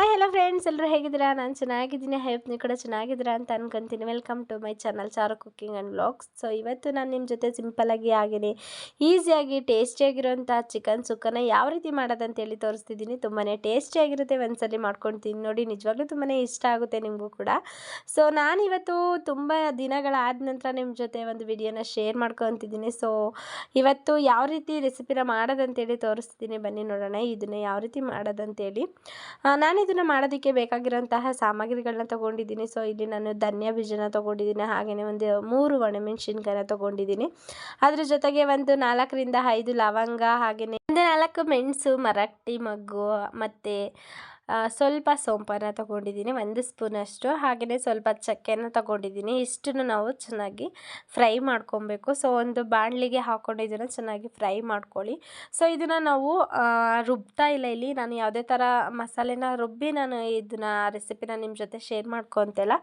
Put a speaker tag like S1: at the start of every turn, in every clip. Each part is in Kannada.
S1: ಹಾಯ್ ಹಲೋ ಫ್ರೆಂಡ್ಸ್ ಎಲ್ಲರೂ ಹೇಗಿದ್ದೀರಾ? ನಾನು ಚೆನ್ನಾಗಿದ್ದೀನಿ. ಹೈಪ್ ನೀವು ಕೂಡ ಚೆನ್ನಾಗಿದ್ದೀರಾ ಅಂತ ಅನ್ಕೊಂತೀನಿ. Welcome to my channel Charu cooking and vlogs so ಇವತ್ತು ನಾನು ನಿಮ್ಮ ಜೊತೆ ಸಿಂಪಲಾಗಿ ಆಗಿನಿ. ಈಸಿಯಾಗಿ ಟೇಸ್ಟಿಯಾಗಿರುವಂಥ ಚಿಕನ್ ಸುಕ್ಕನ ಯಾವ ರೀತಿ ಮಾಡೋದಂತೇಳಿ ತೋರಿಸ್ತಿದ್ದೀನಿ. ತುಂಬಾ ಟೇಸ್ಟಿಯಾಗಿರುತ್ತೆ ಒಂದ್ಸಲಿ ಮಾಡ್ಕೊಳ್ತೀನಿ ನೋಡಿ, ನಿಜವಾಗ್ಲೂ ತುಂಬಾ ಇಷ್ಟ ಆಗುತ್ತೆ ನಿಮಗೂ ಕೂಡ. ಸೊ ನಾನಿವತ್ತು ತುಂಬ ದಿನಗಳಾದ ನಂತರ ನಿಮ್ಮ ಜೊತೆ ಒಂದು ವಿಡಿಯೋನ ಶೇರ್ ಮಾಡ್ಕೊತಿದ್ದೀನಿ. ಸೊ ಇವತ್ತು ಯಾವ ರೀತಿ ರೆಸಿಪಿನ ಮಾಡೋದಂತೇಳಿ ತೋರಿಸ್ತಿದ್ದೀನಿ. ಬನ್ನಿ ನೋಡೋಣ. ಇದನ್ನು ಯಾವ ರೀತಿ ಮಾಡೋದಂತೇಳಿ ನಾನು ಇದನ್ನು ಮಾಡೋದಕ್ಕೆ ಬೇಕಾಗಿರೋಂತಹ ಸಾಮಗ್ರಿಗಳನ್ನ ತೊಗೊಂಡಿದ್ದೀನಿ. ಸೊ ಇಲ್ಲಿ ನಾನು ಧನ್ಯ ಬೀಜನ ತೊಗೊಂಡಿದ್ದೀನಿ. ಹಾಗೆಯೇ ಒಂದು ಮೂರು ಒಣಮೆಣಸಿನ್ಕಾಯನ್ನ ತೊಗೊಂಡಿದ್ದೀನಿ. ಅದ್ರ ಜೊತೆಗೆ ಒಂದು ನಾಲ್ಕರಿಂದ ಐದು ಲವಂಗ ಹಾಗೆಯೇ ಒಂದು ನಾಲ್ಕು ಮೆಣಸು, ಮರಾಠಿ ಮಗ್ಗು, ಮತ್ತು ಸ್ವಲ್ಪ ಸೋಂಪನ್ನು ತೊಗೊಂಡಿದ್ದೀನಿ, ಒಂದು ಸ್ಪೂನಷ್ಟು ಹಾಗೆಯೇ ಸ್ವಲ್ಪ ಚಕ್ಕೆನ ತೊಗೊಂಡಿದ್ದೀನಿ. ಇಷ್ಟನ್ನು ನಾವು ಚೆನ್ನಾಗಿ ಫ್ರೈ ಮಾಡ್ಕೊಬೇಕು. ಸೊ ಒಂದು ಬಾಣಲಿಗೆ ಹಾಕ್ಕೊಂಡು ಇದನ್ನು ಚೆನ್ನಾಗಿ ಫ್ರೈ ಮಾಡ್ಕೊಳ್ಳಿ. ಸೊ ಇದನ್ನು ನಾವು ರುಬ್ತಾ ಇಲ್ಲ ಇಲ್ಲಿ. ನಾನು ಯಾವುದೇ ಥರ ಮಸಾಲೆನ ರುಬ್ಬಿ ನಾನು ಇದನ್ನ ರೆಸಿಪಿನ ನಿಮ್ಮ ಜೊತೆ ಶೇರ್ ಮಾಡ್ಕೊತಿಲ್ಲ.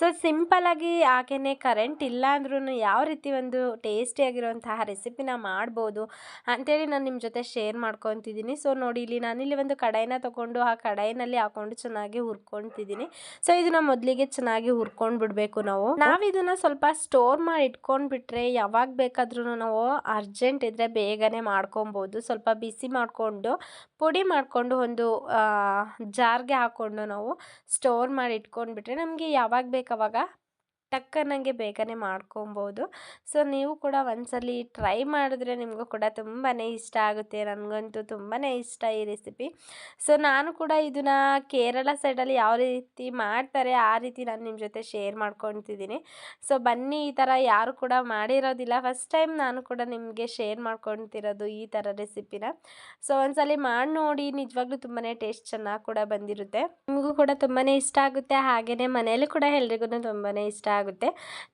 S1: ಸೊ ಸಿಂಪಲಾಗಿ ಹಾಗೇ ಕರೆಂಟ್ ಇಲ್ಲ ಅಂದ್ರೂ ಯಾವ ರೀತಿ ಒಂದು ಟೇಸ್ಟಿಯಾಗಿರುವಂತಹ ರೆಸಿಪಿನ ಮಾಡ್ಬೋದು ಅಂತೇಳಿ ನಾನು ನಿಮ್ಮ ಜೊತೆ ಶೇರ್ ಮಾಡ್ಕೊತಿದ್ದೀನಿ. ಸೊ ನೋಡಿ ಇಲ್ಲಿ ನಾನಿಲ್ಲಿ ಒಂದು ಕಡಾಯಿನ ತೊಗೊಂಡು, ಆ ಕಡಾಯಿನಲ್ಲಿ ಹಾಕೊಂಡು ಚೆನ್ನಾಗಿ ಹುರ್ಕೊಂತಿದ್ದೀನಿ. ಸೊ ಇದನ್ನ ಮೊದಲಿಗೆ ಚೆನ್ನಾಗಿ ಹುರ್ಕೊಂಡು ಬಿಡಬೇಕು ನಾವು. ನಾವು ಇದನ್ನ ಸ್ವಲ್ಪ ಸ್ಟೋರ್ ಮಾಡಿ ಇಟ್ಕೊಂಡ್ಬಿಟ್ರೆ ಯಾವಾಗ ಬೇಕಾದ್ರೂ ನಾವು ಅರ್ಜೆಂಟ್ ಇದ್ರೆ ಬೇಗನೆ ಮಾಡ್ಕೊಬೋದು. ಸ್ವಲ್ಪ ಬಿಸಿ ಮಾಡಿಕೊಂಡು, ಪುಡಿ ಮಾಡ್ಕೊಂಡು ಒಂದು ಜಾರ್ಗೆ ಹಾಕ್ಕೊಂಡು ನಾವು ಸ್ಟೋರ್ ಮಾಡಿ ಇಟ್ಕೊಂಡ್ಬಿಟ್ರೆ ನಮಗೆ ಯಾವಾಗ ಬೇಕು ಅವಾಗ ಟಕ್ಕನಂಗೆ ಬೇಗನೆ ಮಾಡ್ಕೊಬೋದು. ಸೊ, ನೀವು ಕೂಡ ಒಂದ್ಸಲಿ ಟ್ರೈ ಮಾಡಿದ್ರೆ ನಿಮಗೂ ಕೂಡ ತುಂಬಾ ಇಷ್ಟ ಆಗುತ್ತೆ. ನನಗಂತೂ ತುಂಬಾ ಇಷ್ಟ ಈ ರೆಸಿಪಿ. ಸೊ, ನಾನು ಕೂಡ ಇದನ್ನು ಕೇರಳ ಸೈಡಲ್ಲಿ ಯಾವ ರೀತಿ ಮಾಡ್ತಾರೆ, ಆ ರೀತಿ ನಾನು ನಿಮ್ಮ ಜೊತೆ ಶೇರ್ ಮಾಡ್ಕೊತಿದ್ದೀನಿ. ಸೊ, ಬನ್ನಿ ಈ ಥರ ಯಾರು ಕೂಡ ಮಾಡಿರೋದಿಲ್ಲ. ಫಸ್ಟ್ ಟೈಮ್ ನಾನು ಕೂಡ ನಿಮಗೆ ಶೇರ್ ಮಾಡ್ಕೊತಿರೋದು ಈ ಥರ ರೆಸಿಪಿನ. ಸೊ, ಒಂದ್ಸಲಿ ಮಾಡಿ ನೋಡಿ. ನಿಜವಾಗ್ಲೂ ತುಂಬಾ ಟೇಸ್ಟ್ ಚೆನ್ನಾಗಿ ಕೂಡ ಬಂದಿರುತ್ತೆ. ನಿಮಗೂ ಕೂಡ ತುಂಬಾ ಇಷ್ಟ ಆಗುತ್ತೆ. ಹಾಗೆಯೇ ಮನೆಯಲ್ಲೂ ಕೂಡ ಎಲ್ರಿಗೂ ತುಂಬಾ ಇಷ್ಟ ಆಗುತ್ತೆ.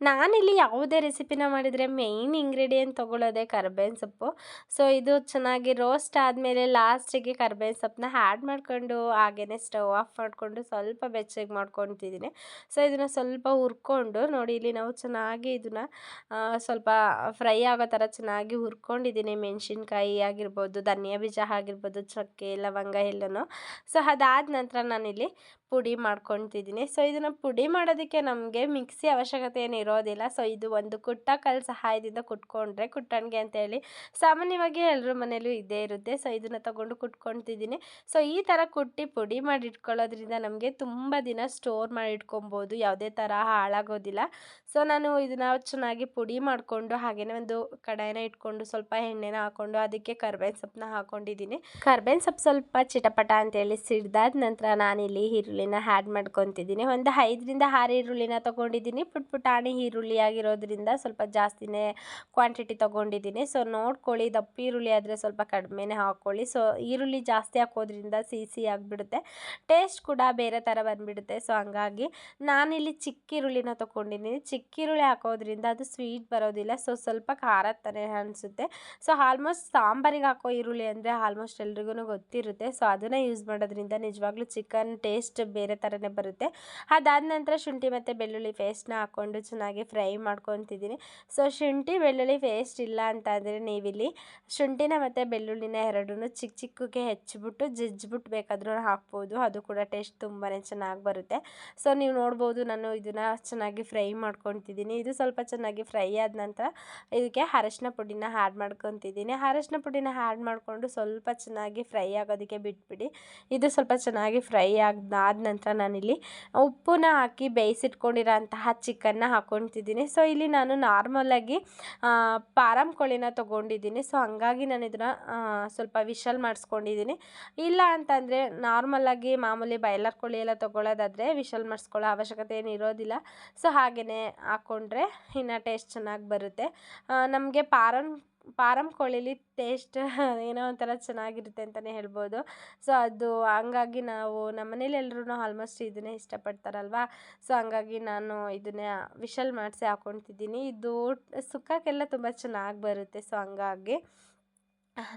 S1: ನಾನಿಲ್ಲಿ ಯಾವುದೇ ರೆಸಿಪಿನ ಮಾಡಿದರೆ ಮೇಯ್ನ್ ಇಂಗ್ರೀಡಿಯೆಂಟ್ ತೊಗೊಳ್ಳೋದೇ ಕರ್ಬೇವಿನ ಸೊಪ್ಪು. ಸೊ ಇದು ಚೆನ್ನಾಗಿ ರೋಸ್ಟ್ ಆದಮೇಲೆ ಲಾಸ್ಟಿಗೆ ಕರ್ಬೇವಿನ ಸೊಪ್ಪನ್ನ ಆ್ಯಡ್ ಮಾಡ್ಕೊಂಡು ಹಾಗೆಯೇ ಸ್ಟವ್ ಆಫ್ ಮಾಡಿಕೊಂಡು ಸ್ವಲ್ಪ ಬೆಚ್ಚಗೆ ಮಾಡ್ಕೊತಿದ್ದೀನಿ ಸೊ ಇದನ್ನು ಸ್ವಲ್ಪ ಹುರ್ಕೊಂಡು ನೋಡಿ, ಇಲ್ಲಿ ನಾವು ಚೆನ್ನಾಗಿ ಇದನ್ನು ಸ್ವಲ್ಪ ಫ್ರೈ ಆಗೋ ಥರ ಚೆನ್ನಾಗಿ ಹುರ್ಕೊಂಡಿದ್ದೀನಿ ಮೆಣಸಿನ್ಕಾಯಿ ಆಗಿರ್ಬೋದು, ಧನಿಯಾ ಬೀಜ ಆಗಿರ್ಬೋದು, ಚಕ್ಕೆ, ಲವಂಗ ಎಲ್ಲನೂ. ಸೊ ಅದಾದ ನಂತರ ನಾನಿಲ್ಲಿ ಪುಡಿ ಮಾಡ್ಕೊತಿದ್ದೀನಿ ಸೊ ಇದನ್ನು ಪುಡಿ ಮಾಡೋದಕ್ಕೆ ನಮಗೆ ಮಿಕ್ಸಿ ಅವಶ್ಯಕತೆ ಏನು ಇರೋದಿಲ್ಲ. ಸೊ ಇದು ಒಂದು ಕುಟ್ಟ ಕಲ್ಲು ಸಹಾಯದಿಂದ ಕುಟ್ಕೊಂಡ್ರೆ ಕುಟ್ಟಣಿಗೆ ಅಂತೇಳಿ ಸಾಮಾನ್ಯವಾಗಿ ಎಲ್ಲರ ಮನೇಲೂ ಇದ್ದೇ ಇರುತ್ತೆ. ಸೊ ಇದನ್ನು ತಗೊಂಡು ಕುಟ್ಕೊತಿದ್ದೀನಿ ಸೊ ಈ ಥರ ಕುಟ್ಟಿ ಪುಡಿ ಮಾಡಿ ಇಟ್ಕೊಳ್ಳೋದ್ರಿಂದ ನಮಗೆ ತುಂಬ ದಿನ ಸ್ಟೋರ್ ಮಾಡಿ ಇಟ್ಕೊಬೋದು ಯಾವುದೇ ಥರ ಹಾಳಾಗೋದಿಲ್ಲ. ಸೊ ನಾನು ಇದನ್ನು ಚೆನ್ನಾಗಿ ಪುಡಿ ಮಾಡಿಕೊಂಡು ಹಾಗೆಯೇ ಒಂದು ಕಡಾಯಿನ ಇಟ್ಕೊಂಡು ಸ್ವಲ್ಪ ಎಣ್ಣೆನ ಹಾಕ್ಕೊಂಡು ಅದಕ್ಕೆ ಕರ್ಬೇವಿನ ಸೊಪ್ಪನ್ನ ಹಾಕೊಂಡಿದ್ದೀನಿ. ಕರ್ಬೇವಿನ ಸೊಪ್ಪು ಸ್ವಲ್ಪ ಚಿಟಪಟ ಅಂತೇಳಿ ಸಿಡ್ದಾದ ನಂತರ ನಾನಿಲ್ಲಿ ಈರುಳ್ಳಿನ ಆ್ಯಡ್ ಮಾಡ್ಕೊತಿದ್ದೀನಿ. ಒಂದು ಐದರಿಂದ ಆರು ಈರುಳ್ಳಿನ ತೊಗೊಂಡಿದ್ದೀನಿ. ಪುಟ್ ಪುಟಾಣಿ ಈರುಳ್ಳಿ ಆಗಿರೋದ್ರಿಂದ ಸ್ವಲ್ಪ ಜಾಸ್ತಿನೇ ಕ್ವಾಂಟಿಟಿ ತೊಗೊಂಡಿದ್ದೀನಿ. ಸೊ ನೋಡ್ಕೊಳ್ಳಿ, ದಪ್ಪ ಈರುಳ್ಳಿ ಆದರೆ ಸ್ವಲ್ಪ ಕಡಿಮೆನೇ ಹಾಕ್ಕೊಳ್ಳಿ ಸೊ ಈರುಳ್ಳಿ ಜಾಸ್ತಿ ಹಾಕೋದ್ರಿಂದ ಸಿಹಿ ಸಿಹಿ ಆಗಿಬಿಡುತ್ತೆ. ಟೇಸ್ಟ್ ಕೂಡ ಬೇರೆ ಥರ ಬಂದುಬಿಡುತ್ತೆ. ಸೊ ಹಂಗಾಗಿ ನಾನಿಲ್ಲಿ ಚಿಕ್ಕ ಈರುಳ್ಳಿನ ತೊಗೊಂಡಿದ್ದೀನಿ. ಚಿಕ್ಕ ಈರುಳ್ಳಿ ಹಾಕೋದ್ರಿಂದ ಅದು ಸ್ವೀಟ್ ಬರೋದಿಲ್ಲ. ಸೊ ಸ್ವಲ್ಪ ಖಾರ ಥರ ಅನಿಸುತ್ತೆ. ಸೊ ಆಲ್ಮೋಸ್ಟ್ ಸಾಂಬಾರಿಗೆ ಹಾಕೋ ಈರುಳ್ಳಿ ಅಂದರೆ ಆಲ್ಮೋಸ್ಟ್ ಎಲ್ರಿಗೂ ಗೊತ್ತಿರುತ್ತೆ. ಸೊ ಅದನ್ನು ಯೂಸ್ ಮಾಡೋದ್ರಿಂದ ನಿಜವಾಗ್ಲೂ ಚಿಕನ್ ಟೇಸ್ಟ್ ಬೇರೆ ಥರನೇ ಬರುತ್ತೆ. ಅದಾದ ನಂತರ ಶುಂಠಿ ಮತ್ತು ಬೆಳ್ಳುಳ್ಳಿ ಪೇಸ್ಟ್ನ ಹಾಕ್ಕೊಂಡು ಚೆನ್ನಾಗಿ ಫ್ರೈ ಮಾಡ್ಕೊತಿದ್ದೀನಿ. ಸೊ ಶುಂಠಿ, ಬೆಳ್ಳುಳ್ಳಿ ಪೇಸ್ಟ್ ಇಲ್ಲ ಅಂತಂದರೆ ನೀವಿಲ್ಲಿ ಶುಂಠಿನ ಮತ್ತು ಬೆಳ್ಳುಳ್ಳಿನ ಎರಡೂ ಚಿಕ್ಕ ಚಿಕ್ಕಕ್ಕೆ ಹೆಚ್ಚಿಬಿಟ್ಟು ಜಜ್ಜಿಬಿಟ್ಟು ಬೇಕಾದ್ರೂ ಹಾಕ್ಬೋದು. ಅದು ಕೂಡ ಟೇಸ್ಟ್ ತುಂಬಾ ಚೆನ್ನಾಗಿ ಬರುತ್ತೆ. ಸೊ ನೀವು ನೋಡ್ಬೋದು ನಾನು ಇದನ್ನು ಚೆನ್ನಾಗಿ ಫ್ರೈ ಮಾಡ್ಕೊತಿದ್ದೀನಿ. ಇದು ಸ್ವಲ್ಪ ಚೆನ್ನಾಗಿ ಫ್ರೈ ಆದ ನಂತರ ಇದಕ್ಕೆ ಅರಶಿನ ಪುಡಿನ ಆ್ಯಡ್ ಮಾಡ್ಕೊತಿದ್ದೀನಿ. ಅರಶಿನ ಪುಡಿನ ಆ್ಯಡ್ ಮಾಡಿಕೊಂಡು ಸ್ವಲ್ಪ ಚೆನ್ನಾಗಿ ಫ್ರೈ ಆಗೋದಕ್ಕೆ ಬಿಟ್ಬಿಡಿ. ಇದು ಸ್ವಲ್ಪ ಚೆನ್ನಾಗಿ ಫ್ರೈ ಆದ ನಂತರ ನಾನಿಲ್ಲಿ ಉಪ್ಪನ್ನ ಹಾಕಿ ಬೇಯಿಸಿಟ್ಕೊಂಡಿರೋ ಅಂತಹ ಚಿಕನ್ನ ಹಾಕ್ಕೊತಿದ್ದೀನಿ ಸೊ, ಇಲ್ಲಿ ನಾನು ನಾರ್ಮಲಾಗಿ ಪಾರಂ ಕೋಳಿನ ತೊಗೊಂಡಿದ್ದೀನಿ. ಸೊ, ಹಂಗಾಗಿ ನಾನು ಇದನ್ನ ಸ್ವಲ್ಪ ವಿಶಲ್ ಮಾಡಿಸ್ಕೊಂಡಿದ್ದೀನಿ. ಇಲ್ಲ ಅಂತಂದರೆ ನಾರ್ಮಲಾಗಿ ಮಾಮೂಲಿ ಬಾಯ್ಲರ್ ಕೋಳಿ ಎಲ್ಲ ತೊಗೊಳ್ಳೋದಾದರೆ ವಿಶಲ್ ಮಾಡಿಸ್ಕೊಳ್ಳೋ ಅವಶ್ಯಕತೆ ಏನು ಇರೋದಿಲ್ಲ. ಸೊ ಹಾಗೆಯೇ ಹಾಕ್ಕೊಂಡ್ರೆ ಇನ್ನು ಟೇಸ್ಟ್ ಚೆನ್ನಾಗಿ ಬರುತ್ತೆ. ನಮಗೆ ಪಾರಂ ಪಾರಂ ಕೋಳಿಲಿ ಟೇಸ್ಟ್ ಏನೋ ಒಂಥರ ಚೆನ್ನಾಗಿರುತ್ತೆ ಅಂತಲೇ ಹೇಳ್ಬೋದು. ಸೊ ಅದು ಹಂಗಾಗಿ ನಾವು ನಮ್ಮ ಮನೇಲಿ ಎಲ್ಲರೂ ಆಲ್ಮೋಸ್ಟ್ ಇದನ್ನೇ ಇಷ್ಟಪಡ್ತಾರಲ್ವಾ? ಸೊ ಹಂಗಾಗಿ ನಾನು ಇದನ್ನೇ ವಿಶಲ್ ಮಾಡಿಸಿ ಹಾಕ್ಕೊತಿದ್ದೀನಿ ಇದು ಸುಕ್ಕಕ್ಕೆಲ್ಲ ತುಂಬ ಚೆನ್ನಾಗಿ ಬರುತ್ತೆ. ಸೊ ಹಂಗಾಗಿ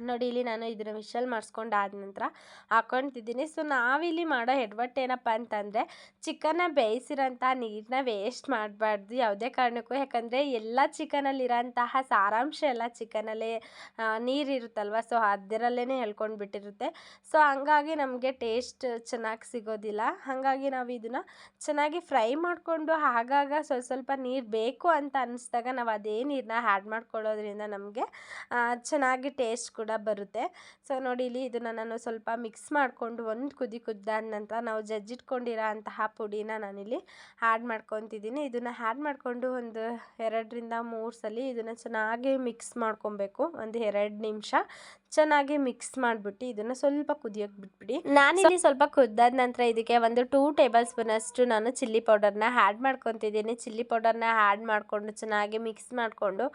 S1: ನೋಡಿ ಇಲ್ಲಿ ನಾನು ಇದನ್ನು ವಿಶಲ್ ಮಾಡಿಸ್ಕೊಂಡು ಆದ ನಂತರ ಹಾಕೊತಿದ್ದೀನಿ ಸೊ ನಾವಿಲ್ಲಿ ಮಾಡೋ ಎಡವಟ್ಟು ಏನಪ್ಪ ಅಂತಂದರೆ ಚಿಕನ್ನ ಬೇಯಿಸಿರೋಂಥ ನೀರನ್ನ ವೇಸ್ಟ್ ಮಾಡಬಾರ್ದು ಯಾವುದೇ ಕಾರಣಕ್ಕೂ. ಯಾಕಂದರೆ ಎಲ್ಲ ಚಿಕನಲ್ಲಿರೋಂತಹ ಸಾರಾಂಶ ಎಲ್ಲ ಚಿಕನಲ್ಲೇ ನೀರಿರುತ್ತಲ್ವ? ಸೊ ಅದರಲ್ಲೇ ಹೇಳ್ಕೊಂಡು ಬಿಟ್ಟಿರುತ್ತೆ. ಸೊ ಹಂಗಾಗಿ ನಮಗೆ ಟೇಸ್ಟ್ ಚೆನ್ನಾಗಿ ಸಿಗೋದಿಲ್ಲ. ಹಾಗಾಗಿ ನಾವು ಇದನ್ನು ಚೆನ್ನಾಗಿ ಫ್ರೈ ಮಾಡಿಕೊಂಡು ಆಗಾಗ ಸ್ವಲ್ಪ ಸ್ವಲ್ಪ ನೀರು ಬೇಕು ಅಂತ ಅನ್ನಿಸ್ದಾಗ ನಾವು ಅದೇ ನೀರನ್ನ ಆ್ಯಡ್ ಮಾಡ್ಕೊಳ್ಳೋದ್ರಿಂದ ನಮಗೆ ಚೆನ್ನಾಗಿ ಟೇಸ್ಟ್ ಕೂಡ ಬರುತ್ತೆ. ಸೊ, ನೋಡಿ, ಇಲ್ಲಿ ಇದನ್ನು ನಾನು ಸ್ವಲ್ಪ ಮಿಕ್ಸ್ ಮಾಡಿಕೊಂಡು ಒಂದು ಕುದಿ ಕುದ್ದಾದ ನಂತರ ನಾವು ಜಜ್ಜಿಟ್ಕೊಂಡಿರೋ ಅಂತಹ ಪುಡಿನ ನಾನಿಲ್ಲಿ ಆ್ಯಡ್ ಮಾಡ್ಕೊತಿದ್ದೀನಿ. ಇದನ್ನು ಆ್ಯಡ್ ಮಾಡಿಕೊಂಡು ಒಂದು ಎರಡರಿಂದ ಮೂರು ಸಲ ಇದನ್ನು ಚೆನ್ನಾಗಿ ಮಿಕ್ಸ್ ಮಾಡ್ಕೊಬೇಕು. ಒಂದು ಎರಡು ನಿಮಿಷ. ಚೆನ್ನಾಗಿ ಮಿಕ್ಸ್ ಮಾಡಿಬಿಟ್ಟು ಇದನ್ನು ಸ್ವಲ್ಪ ಕುದಿಯೋಕೆ ಬಿಟ್ಬಿಡಿ. ನಾನು ಇಲ್ಲಿ ಸ್ವಲ್ಪ ಕುದ್ದಾದ ನಂತರ ಇದಕ್ಕೆ ಒಂದು ಟೂ ಟೇಬಲ್ ಸ್ಪೂನ್ ಅಷ್ಟು ನಾನು ಚಿಲ್ಲಿ ಪೌಡರ್ನ ಆ್ಯಡ್ ಮಾಡ್ಕೊತಿದ್ದೀನಿ ಚಿಲ್ಲಿ ಪೌಡರ್ನ ಆ್ಯಡ್ ಮಾಡಿಕೊಂಡು ಚೆನ್ನಾಗಿ ಮಿಕ್ಸ್ ಮಾಡಿಕೊಂಡು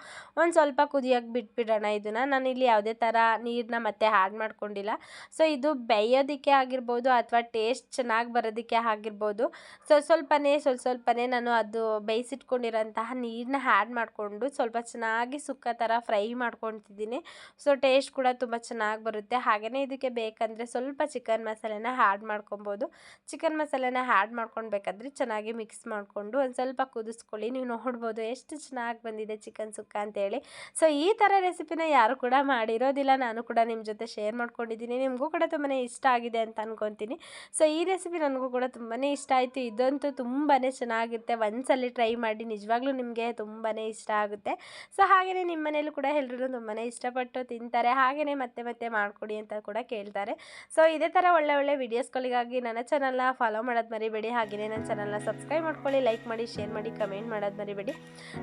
S1: ಒಂದು ಸ್ವಲ್ಪ ಕುದಿಯೋಕೆ ಬಿಟ್ಬಿಡೋಣ ಇದನ್ನು. ನಾನಿಲ್ಲಿ ಯಾವುದೇ ಥರ ನೀರನ್ನ ಮತ್ತೆ ಆ್ಯಡ್ ಮಾಡ್ಕೊಂಡಿಲ್ಲ. ಸೊ ಇದು ಬೇಯೋದಕ್ಕೆ ಆಗಿರ್ಬೋದು ಅಥವಾ ಟೇಸ್ಟ್ ಚೆನ್ನಾಗಿ ಬರೋದಕ್ಕೆ ಆಗಿರ್ಬೋದು. ಸೊ ಸ್ವಲ್ಪನೇ, ಸ್ವಲ್ಪ ಸ್ವಲ್ಪನೇ ನಾನು ಅದು ಬೇಯಿಸಿಟ್ಕೊಂಡಿರೋಂತಹ ನೀರನ್ನ ಆ್ಯಡ್ ಮಾಡಿಕೊಂಡು ಸ್ವಲ್ಪ ಚೆನ್ನಾಗಿ ಸುಕ್ಕ ಥರ ಫ್ರೈ ಮಾಡ್ಕೊತಿದ್ದೀನಿ. ಸೊ ಟೇಸ್ಟ್ ಕೂಡ ತುಂಬ ಚೆನ್ನಾಗಿ ಬರುತ್ತೆ. ಹಾಗೆಯೇ ಇದಕ್ಕೆ ಬೇಕಂದರೆ ಸ್ವಲ್ಪ ಚಿಕನ್ ಮಸಾಲೆನ ಆ್ಯಡ್ ಮಾಡ್ಕೊಬೋದು. ಚಿಕನ್ ಮಸಾಲೆನ ಆ್ಯಡ್ ಮಾಡ್ಕೊಳ್ಬೇಕಾದ್ರೆ ಚೆನ್ನಾಗಿ ಮಿಕ್ಸ್ ಮಾಡಿಕೊಂಡು ಒಂದು ಸ್ವಲ್ಪ ಕುದಿಸ್ಕೊಳ್ಳಿ. ನೀವು ನೋಡ್ಬೋದು ಎಷ್ಟು ಚೆನ್ನಾಗಿ ಬಂದಿದೆ ಚಿಕನ್ ಸುಕ್ಕ ಅಂತೇಳಿ. ಸೊ, ಈ ಥರ ರೆಸಿಪಿನ ಯಾರು ಕೂಡ ಮಾಡಿರೋದಿಲ್ಲ. ನಾನು ಕೂಡ ನಿಮ್ಮ ಜೊತೆ ಶೇರ್ ಮಾಡ್ಕೊಂಡಿದ್ದೀನಿ. ನಿಮಗೂ ಕೂಡ ತುಂಬಾ ಇಷ್ಟ ಆಗಿದೆ ಅಂತ ಅನ್ಕೊತೀನಿ. ಸೊ, ಈ ರೆಸಿಪಿ ನನಗೂ ಕೂಡ ತುಂಬಾ ಇಷ್ಟ ಆಯಿತು. ಇದಂತೂ ತುಂಬಾ ಚೆನ್ನಾಗಿರುತ್ತೆ. ಒಂದ್ಸಲಿ ಟ್ರೈ ಮಾಡಿ ನಿಜವಾಗ್ಲೂ ನಿಮಗೆ ತುಂಬಾ ಇಷ್ಟ ಆಗುತ್ತೆ. ಸೊ ಹಾಗೆಯೇ ನಿಮ್ಮ ಮನೇಲೂ ಕೂಡ ಎಲ್ಲರೂ ತುಂಬಾ ಇಷ್ಟಪಟ್ಟು ತಿಂತಾರೆ. ಹಾಗೆಯೇ ಮತ್ತೆ ಮತ್ತೆ ಮಾಡಿಕೊಡಿ ಅಂತ ಕೂಡ ಕೇಳ್ತಾರೆ. ಸೊ ಇದೇ ಥರ ಒಳ್ಳೆ ಒಳ್ಳೆ ವೀಡಿಯೋಸ್ಗಳಿಗಾಗಿ ನನ್ನ ಚಾನಲ್ನ ಫಾಲೋ ಮಾಡೋದು ಮರಿಬೇಡಿ. ಹಾಗೆಯೇ ನನ್ನ ಚಾನಲ್ನ ಸಬ್ಸ್ಕ್ರೈಬ್ ಮಾಡ್ಕೊಳ್ಳಿ ಲೈಕ್ ಮಾಡಿ ಶೇರ್ ಮಾಡಿ ಕಮೆಂಟ್ ಮಾಡೋದು ಮರಿಬೇಡಿ.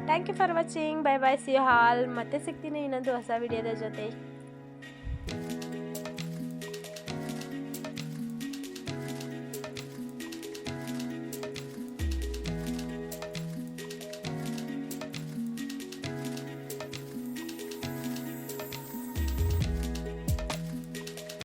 S1: Thank you for watching bye bye see ಹಾಲ್ ಮತ್ತೆ ಸಿಗ್ತೀನಿ ಇನ್ನೊಂದು ಹೊಸ ವಿಡಿಯೋದ ಜೊತೆ.